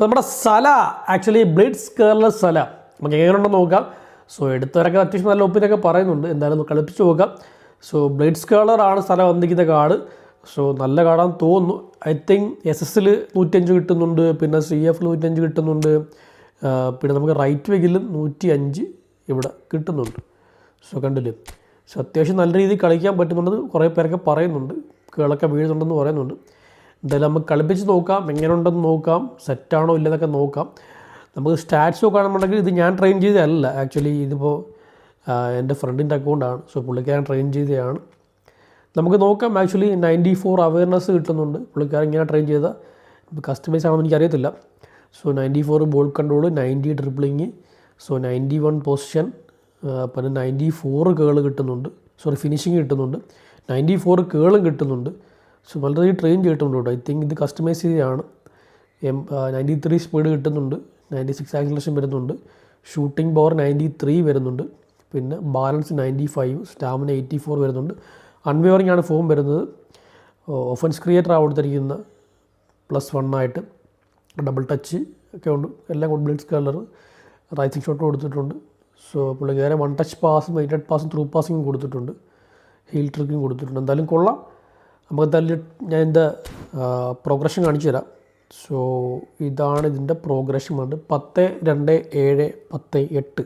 നമ്മുടെ സല actually blitz കേർലെസ് സല. നമുക്ക് എങ്ങനെയുണ്ടെന്ന് നോക്കാം. സോ എടുത്തവരൊക്കെ അത്യാവശ്യം നല്ല ഒപ്പിനൊക്കെ പറയുന്നുണ്ട്. എന്തായാലും കളിപ്പിച്ച് നോക്കാം. സോ ബ്ലിഡ്സ് കേളറാണ് സ്ഥലം വന്നിരിക്കുന്ന കാർഡ്. സോ നല്ല കാർഡാന്ന് തോന്നുന്നു. ഐ തിങ്ക് എസ് എസിൽ നൂറ്റിയഞ്ച് കിട്ടുന്നുണ്ട്. പിന്നെ സി എഫ് നൂറ്റിയഞ്ച് കിട്ടുന്നുണ്ട്. പിന്നെ നമുക്ക് റൈറ്റ് വെഗിലും നൂറ്റി അഞ്ച് ഇവിടെ കിട്ടുന്നുണ്ട്. സോ കണ്ടില്ലേ? സോ അത്യാവശ്യം നല്ല രീതിയിൽ കളിക്കാൻ പറ്റുന്നുണ്ട് കുറേ പേരൊക്കെ പറയുന്നുണ്ട്. കേളൊക്കെ വീഴുന്നുണ്ടെന്ന് പറയുന്നുണ്ട്. എന്തായാലും നമുക്ക് കളിപ്പിച്ച് നോക്കാം. എങ്ങനെ ഉണ്ടെന്ന് നോക്കാം സെറ്റാണോ ഇല്ലെന്നൊക്കെ നോക്കാം. നമുക്ക് സ്റ്റാറ്റ്സ് നോക്കുകയാണെന്നുണ്ടെങ്കിൽ ഇത് ഞാൻ ട്രെയിൻ ചെയ്തതല്ല. ആക്ച്വലി ഇതിപ്പോൾ എന്റെ ഫ്രണ്ടിന്റെ അക്കൗണ്ടാണ് സോ പുള്ളിക്കാരൻ ട്രെയിൻ ചെയ്തതാണ്. നമുക്ക് നോക്കാം. ആക്ച്വലി നയന്റി ഫോർ അവയർനെസ് കിട്ടുന്നുണ്ട്. പുള്ളിക്കാരൻ ഇങ്ങനെ ട്രെയിൻ ചെയ്ത. കസ്റ്റമൈസ് ആണെന്ന് എനിക്കറിയത്തില്ല. So ninety four ball control ninety dribbling so ninety one position പിന്നെ നയന്റി ഫോർ കേൾ കിട്ടുന്നുണ്ട്. സോറി ഫിനിഷിങ് കിട്ടുന്നുണ്ട്. നയന്റി ഫോർ കേളും കിട്ടുന്നുണ്ട്. സോ വളരെ ട്രെയിൻ ചെയ്തിട്ടുണ്ട് ഐ തിങ്ക് ഇത് കസ്റ്റമൈസ് ചെയ്തതാണ്. എം നയന്റി ത്രീ സ്പീഡ് കിട്ടുന്നുണ്ട്. നയന്റി സിക്സ് ആക്സിലേഷൻ വരുന്നുണ്ട്. ഷൂട്ടിംഗ് പവർ നയന്റി ത്രീ വരുന്നുണ്ട്. പിന്നെ balance ninety five stamina eighty four വരുന്നുണ്ട്. അൺവേറിംഗ് ആണ് ഫോം വരുന്നത്. ഒഫൻസ് ക്രിയേറ്റർ കൊടുത്തിരിക്കുന്ന പ്ലസ് വൺ ആയിട്ട് ഡബിൾ ടച്ച് ഒക്കെ ഉണ്ട്. എല്ലാം good blitz curler rising shot കൊടുത്തിട്ടുണ്ട്. സോ പുള്ളിക്കാരെ വൺ ടച്ച് പാസും വെയിറ്റഡ് പാസും ത്രൂ പാസിങ്ങും കൊടുത്തിട്ടുണ്ട്. ഹീൽ ട്രിക്കും കൊടുത്തിട്ടുണ്ട്. എന്തായാലും കൊള്ളാം. നമുക്ക് എന്തായാലും ഞാൻ ഇതിന്റെ പ്രോഗ്രഷൻ കാണിച്ചു തരാം. സോ ഇതാണ് ഇതിന്റെ പ്രോഗ്രഷൻ വേണ്ടത് പത്ത് രണ്ട് ഏഴ് പത്ത് എട്ട്.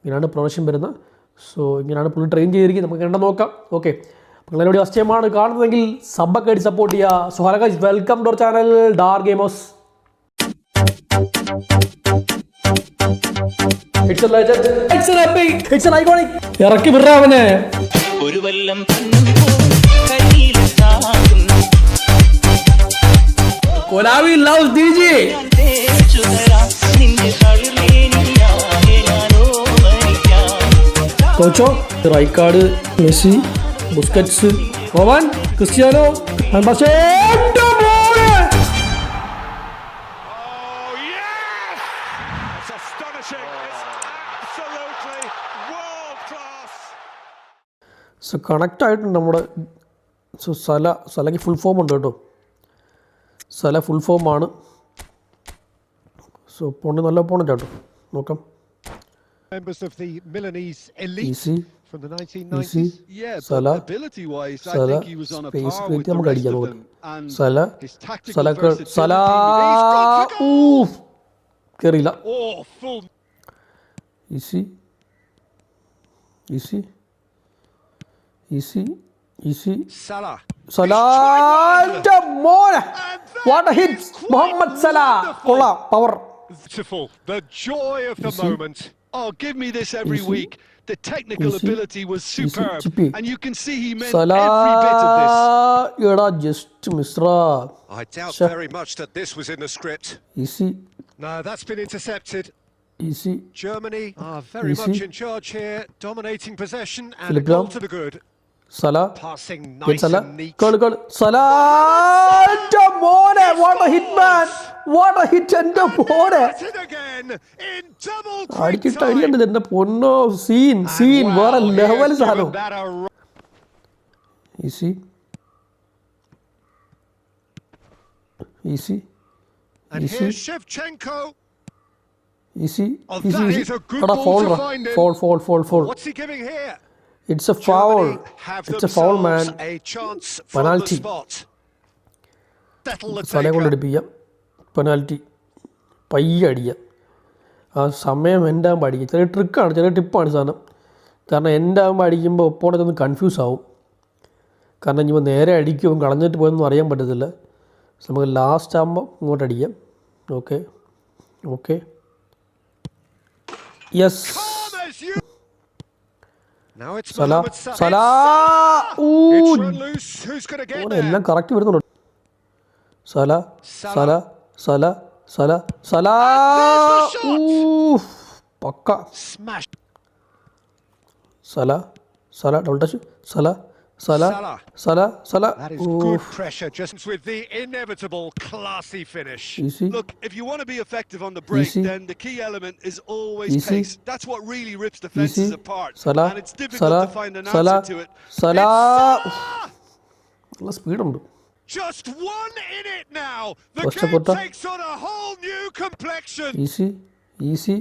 ഇങ്ങനെയാണ് പ്രോഗ്രഷൻ വരുന്നത്. സോ ഇങ്ങനെയാണ് പുള്ളി ട്രെയിൻ ചെയ്തിരിക്കുന്നത്. നമുക്ക് കണ്ടാൽ നോക്കാം. ഓക്കെ നിങ്ങളോട് ഫസ്റ്റ് ടൈമാണ് കാണുന്നതെങ്കിൽ സബ്ബൊക്കെ ആയിട്ട് സപ്പോർട്ട് ചെയ്യുക. So hello guys welcome to our channel Dar ഗെയിമോസ് it's a legend it's. It's iconic. ഇറക്കി വിടാവനെ ഒരു വല്ലം കൊലാവി ലവ് ഡി ജെ ഞാൻ തേച്ചു തരാം നിന്റെ കളിലേനിയാകെ ഞാനോ മരിക്കാം കോച്ചോ റൈക്കാർഡ് മെസ്സി ബുസ്കറ്റ്സ് റോവാൻ ക്രിസ്ത്യാനോ പക്ഷേ. സോ കണക്റ്റായിട്ടുണ്ട് നമ്മുടെ സോ സല സലയ്ക്ക് ഫുൾ ഫോം ഉണ്ട് കേട്ടോ. സല ഫുൾ ഫോമാണ് സോ പോണ്ട് നല്ല പോണറ്റ് ചേട്ടോ നോക്കാം members of the Milanese elite easy, from the easy 1990s. Yeah, but Salah. ability-wise, I think he was on a par with the rest of them. And Salah, Salah His tactical Salah, versatility. Salah, oof, Oh, full easy easy easy Easy Salah. സലാന്റെ മോനെ what a hit Mohamed Salah കൊള്ളാം power Beautiful. The joy of the see? moment. oh, give me this every Easy. week. The technical Easy. ability was superb, chippy. and you can see he meant Salah every bit of this. എടാ just Mishra I doubt Sure. very much that this was in the script. Easy No, that's been intercepted. Easy Germany are very Easy. much in charge here, dominating possession and Philip a goal Lahm. to the good. Salah Salah. Curl curl സലാന്റെ മോനെ what a hit man what a hit എന്റെ മോനെ അടിച്ചിട്ട്. അടിയുണ്ട് എന്റെ പൊന്നോ scene scene വേറെ level സാധനം easy easy. Easy Oh, easy easy foul. Foul foul foul foul it's a foul it's a foul man penalty a chance from Penalty. the spot. Settle the സ്ഥലം കൊണ്ട് taker. അടിപ്പിക്കാം പെനാൽറ്റി പയ്യെ അടിക്കുക ആ സമയം എന്റെ ആകുമ്പോൾ അടിക്കുക ചെറിയ ട്രിക്കാണ് ചെറിയ ടിപ്പാണ് സാധനം. കാരണം എന്റെ ആകുമ്പോൾ അടിക്കുമ്പോൾ ഒപ്പോണൊക്കെ ഒന്ന് കൺഫ്യൂസ് ആവും. കാരണം ഇനിയിപ്പോൾ നേരെ അടിക്കും കളഞ്ഞിട്ട് പോയൊന്നും അറിയാൻ പറ്റത്തില്ല. നമുക്ക് ലാസ്റ്റ് ആകുമ്പോൾ ഇങ്ങോട്ട് അടിക്കാം. ഓക്കെ ഓക്കെ യെസ് എല്ലാം കറക്റ്റ് വരുന്നുണ്ട് Salah Salah Salah Salah Salah pucca. Smash. Salah Salah double touch Salah Salah. Salah. Salah. That is Oof. good pressure just with the inevitable classy finish. Look, if you want to be effective on the break, then the key element is always Easy. pace. That's what really rips defenses apart. Salah. And it's difficult Salah. to find an Salah. answer to it. Salah. Salah. Salah. speed on. Just one in it now. The game takes on a whole new complexion. Easy. Easy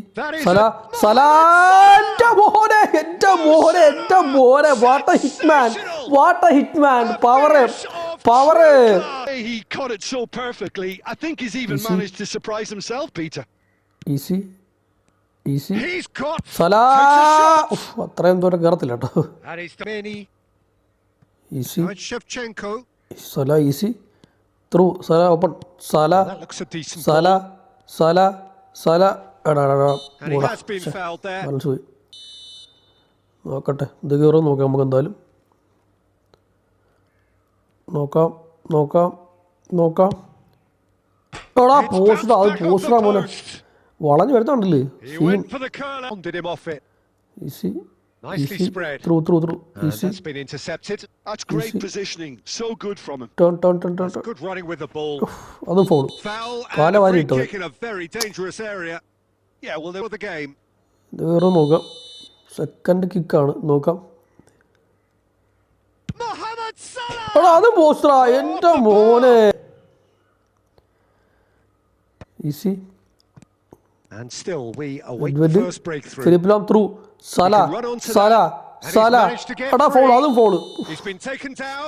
മോനെ എന്റെ മോനെ എന്റെ മോനെ what a hitman what a hitman power power He caught it so perfectly. I think he's even Easy. managed to surprise himself, Peter. Easy. Easy. He's caught. Salah. അത്രയും ദൂരം കയറത്തില്ല കേട്ടോ That is many. Easy. Now it's Shevchenko. Salah easy. Through. Salah open. Salah. Salah. Salah. a balance പോയി നോക്കട്ടെ ഇത് കയറും നോക്കാം നമുക്ക് എന്തായാലും നോക്കാം നോക്കാം നോക്കാം എടാ It's പോസ്റ്റ് bounced അത് പോസ്റ്ററാ the വളഞ്ഞു it. Easy Nicely spread. Through, through, through. Uh, that's been intercepted. That's great positioning. So good from him. Turn, turn, turn, turn. Good running with the ball. അതും foul Foul കാല വാരി ഇട്ടത്. a very dangerous area. ഇത് കയറും നോക്കാം second കിക്കാണ് നോക്കാം എടാ അത് പോസ്റ്ററാ എന്റെ മോനെ easy And still, we await the first breakthrough. Philip Lam through. Salah. Salah. Salah. എടാ ഫോൾ അതും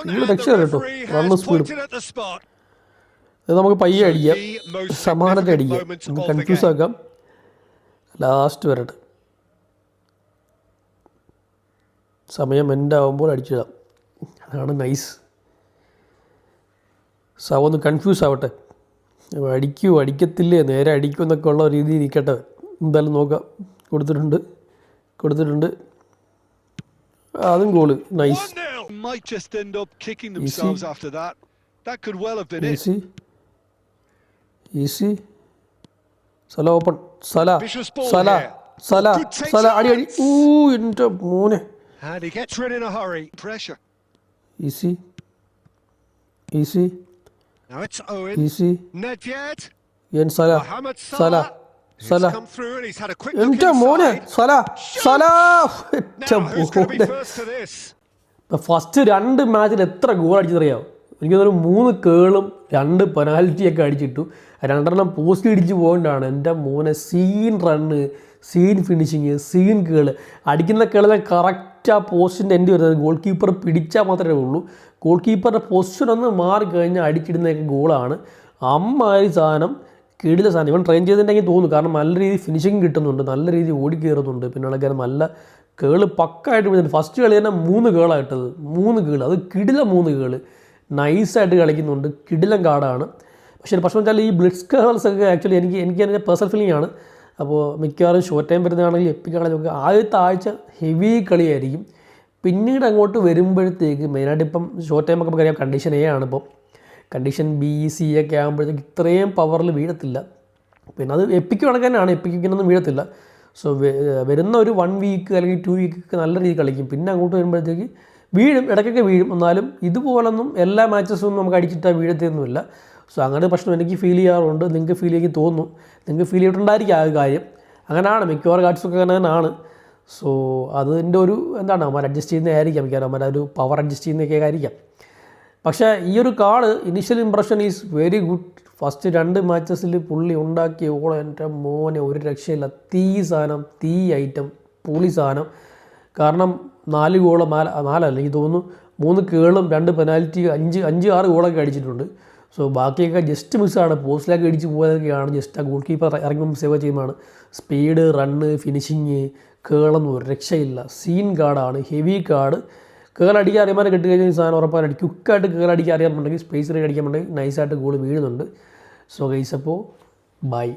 and the കേട്ടോ. spot. ഇത് നമുക്ക് പയ്യെ അടിക്കാം സമാനത അടിക്കാം കൺഫ്യൂസ് ആക്കാം ലാസ്റ്റ് വരട്ട്. സമയം എന്റെ ആകുമ്പോൾ അടിച്ചിടാം. അതാണ് നൈസ് സാവ് ഒന്ന് കൺഫ്യൂസ് ആവട്ടെ. അടിക്കൂ അടിക്കത്തില്ലേ? നേരെ അടിക്കും എന്നൊക്കെ ഉള്ള രീതിയിൽ ഇരിക്കട്ടെ. എന്തായാലും നോക്കാം. കൊടുത്തിട്ടുണ്ട്. കൊടുത്തിട്ടുണ്ട്. അതും goal nice 1 0. Might just end up kicking themselves after that. That could well have been it. Easy easy സ്ഥലം open Salah Salah. Salah Salah അടി അടി. ഊ എന്റെ മോനെ. Easy easy. ഈസി. എൻ സല സല സല എന്റെ മോനെ. സല സല എന്റെ മോനെ? ഫസ്റ്റ് രണ്ട് മാച്ചിൽ എത്ര ഗോൾ അടിച്ചതറിയാമോ എനിക്ക് തോന്നുന്നു മൂന്ന് കേളും രണ്ട് പെനാൽറ്റിയൊക്കെ അടിച്ചിട്ടു. രണ്ടെണ്ണം പോസ്റ്റ് ഇടിച്ച് പോകേണ്ടതാണ് എന്റെ മോനെ scene run scene finishing scene curl. അടിക്കുന്ന കേളെ കറക്റ്റ് പോസ്റ്റിന്റെ എന്റെ വരുന്നത് ഗോൾ കീപ്പർ പിടിച്ചാൽ മാത്രമേ ഉള്ളൂ. ഗോൾ കീപ്പറുടെ പൊസിഷൻ ഒന്ന് മാറി കഴിഞ്ഞാൽ അടിച്ചിടുന്നതൊക്കെ ഗോളാണ് അമ്മാതിരി സാധനം കിടില സാധനം. ഇവൻ ട്രെയിൻ ചെയ്തിട്ടുണ്ടെങ്കിൽ തോന്നുന്നു കാരണം നല്ല രീതിയിൽ ഫിനിഷിങ് കിട്ടുന്നുണ്ട്. നല്ല രീതിയിൽ ഓടി കയറുന്നുണ്ട്. പിന്നെ ആൾക്കാർ നല്ല കേൾ പക്കായിട്ട് ഫസ്റ്റ് കളി തന്നെ മൂന്ന് കേളായിട്ടത് മൂന്ന് കേൾ. അത് കിടില മൂന്ന് കേൾ. നൈസായിട്ട് കളിക്കുന്നുണ്ട്. കിടിലം കാടാണ്. പക്ഷേ പക്ഷേ വെച്ചാൽ ഈ ബ്ലിറ്റ്സ് കേൾസ് ഒക്കെ ആക്ച്വലി എനിക്ക് എനിക്ക് എന്റെ പേഴ്സണൽ ഫീലിംഗ് ആണ്. അപ്പോൾ മിക്കവാറും ഷോർട്ട് ടൈം വരുന്നതാണെങ്കിൽ എപ്പിക് നമുക്ക് ആദ്യത്തെ ആഴ്ച ഹെവി കളിയായിരിക്കും. പിന്നീട് അങ്ങോട്ട് വരുമ്പോഴത്തേക്ക് മെയിനായിട്ട് ഇപ്പം ഷോർട്ട് ടൈം ഒക്കെ നമുക്കറിയാം കണ്ടീഷൻ എ ആണ് ഇപ്പോൾ കണ്ടീഷൻ ബി സി ഒക്കെ ആകുമ്പോഴത്തേക്ക് ഇത്രയും പവറിൽ വീഴത്തില്ല. പിന്നെ അത് എപ്പിക്ക് കണക്കാനാണ് എപ്പിക്കൊന്നും വീഴത്തില്ല. സോ വരുന്ന ഒരു വൺ വീക്ക് അല്ലെങ്കിൽ ടു വീക്ക് നല്ല രീതിയിൽ കളിക്കും. പിന്നെ അങ്ങോട്ട് വരുമ്പോഴത്തേക്ക് വീഴും ഇടയ്ക്കൊക്കെ വീഴും. എന്നാലും ഇതുപോലൊന്നും എല്ലാ മാച്ചസും നമുക്ക് അടിച്ചിട്ടാൽ വീഴത്തൊന്നുമില്ല സോ അങ്ങനെ പ്രശ്നം എനിക്ക് ഫീൽ ചെയ്യാറുണ്ട്. നിങ്ങൾക്ക് ഫീൽ ചെയ്യാൻ തോന്നും. നിങ്ങൾക്ക് ഫീൽ ചെയ്തിട്ടുണ്ടായിരിക്കും ആ ഒരു കാര്യം. അങ്ങനെയാണ്. മിക്കവാറും കാർഡ്സൊക്കെ തന്നെയാണ്. സോ അതിന്റെ ഒരു എന്താണ്? അവന്മാർ അഡ്ജസ്റ്റ് ചെയ്യുന്നതായിരിക്കാം മിക്കവാറും അവന്മാർ ഒരു പവർ അഡ്ജസ്റ്റ് ചെയ്യുന്നതൊക്കെ ആയിരിക്കാം. പക്ഷേ ഈ ഒരു card initial impression is very good first രണ്ട് മാച്ചസിൽ പുള്ളി ഉണ്ടാക്കിയ ഓളം എന്റെ മോനെ ഒരു രക്ഷയില്ല. തീ സാധനം തീ ഐറ്റം പുളി സാധനം. കാരണം നാല് ഗോൾ നാല് നാലല്ല എനിക്ക് തോന്നുന്നു മൂന്ന് കേളും രണ്ട് പെനാൽറ്റി അഞ്ച് അഞ്ച് ആറ് ഗോളൊക്കെ അടിച്ചിട്ടുണ്ട്. സോ ബാക്കിയൊക്കെ ജസ്റ്റ് മിസ്സാണ് പോസ്റ്റിലേക്ക് അടിച്ച് പോയതൊക്കെയാണ് ജസ്റ്റ് ആ ഗോൾ കീപ്പർ ഇറങ്ങുമ്പോൾ സേവ് ചെയ്യുന്നതാണ്. സ്പീഡ് റണ്ണ് ഫിനിഷിങ് കേളൊന്നും ഒരു രക്ഷയില്ല. സീൻ കാർഡാണ് ഹെവി കാർഡ് കേളടിക്കാൻ അറിയാൻ കിട്ടി കഴിഞ്ഞാൽ ഈ സാധനം ഉറപ്പായിട്ട് കേൾ അടിക്കാൻ അറിയാമെന്നുണ്ടെങ്കിൽ സ്പേസ് റേറ്റ് അടിക്കാൻ നൈസായിട്ട് ഗോൾ വീഴുന്നുണ്ട്. സോ ഗൈസ് അപ്പോൾ ബൈ